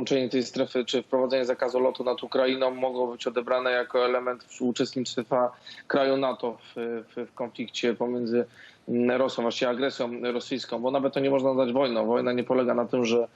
wyłączenie tej strefy, czy wprowadzenie zakazu lotu nad Ukrainą mogło być odebrane jako element uczestnictwa kraju NATO w, w, w konflikcie pomiędzy Rosją, właściwie agresją rosyjską, bo nawet to nie można nazwać wojną. Wojna nie polega na tym, że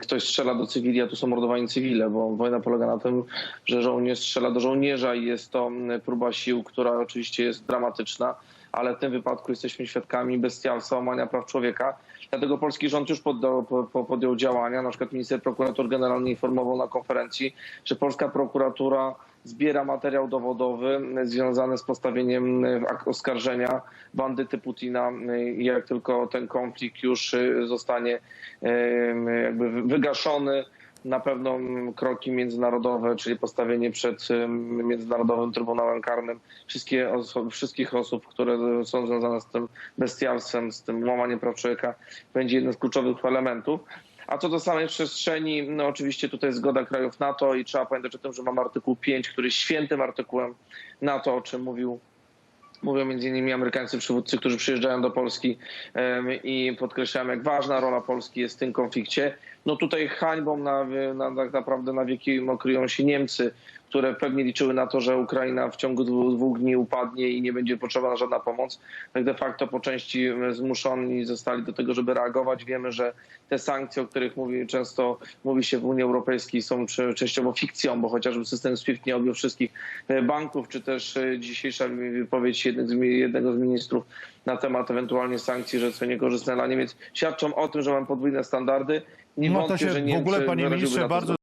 ktoś strzela do cywili, a tu są mordowani cywile, bo wojna polega na tym, że żołnierz strzela do żołnierza i jest to mm, próba sił, która oczywiście jest dramatyczna, ale w tym wypadku jesteśmy świadkami bestialstwa, łamania praw człowieka. Dlatego polski rząd już poddał, po, po, podjął działania. Na przykład minister prokurator generalny informował na konferencji, że polska prokuratura zbiera materiał dowodowy związany z postawieniem e, oskarżenia bandyty Putina. E, Jak tylko ten konflikt już e, zostanie jakby wy- wygaszony, na pewno kroki międzynarodowe, czyli postawienie przed Międzynarodowym Trybunałem Karnym wszystkie wszystkich osób, które są związane z tym bestialstwem, z tym łamaniem praw człowieka, będzie jednym z kluczowych elementów. A co do samej przestrzeni, no oczywiście tutaj zgoda krajów NATO i trzeba pamiętać o tym, że mamy artykuł 5, który jest świętym artykułem NATO, o czym mówił Mówią między innymi amerykańscy przywódcy, którzy przyjeżdżają do Polski i podkreślają, jak ważna rola Polski jest w tym konflikcie. No tutaj hańbą na, na, tak naprawdę na wieki kryją się Niemcy, które pewnie liczyły na to, że Ukraina w ciągu dwóch, dni upadnie i nie będzie potrzebna żadna pomoc. Tak de facto po części em, zmuszeni zostali do tego, żeby reagować. Wiemy, że te sankcje, o których mówi, często mówi się w Unii Europejskiej są częściowo fikcją, bo chociażby system SWIFT nie objął wszystkich e, banków, czy też e, dzisiejsza wypowiedź jednego z, ministrów na temat ewentualnie sankcji, że są niekorzystne dla Niemiec, świadczą o tym, że mamy podwójne standardy. Nie No to się że w ogóle, panie ministrze, bardzo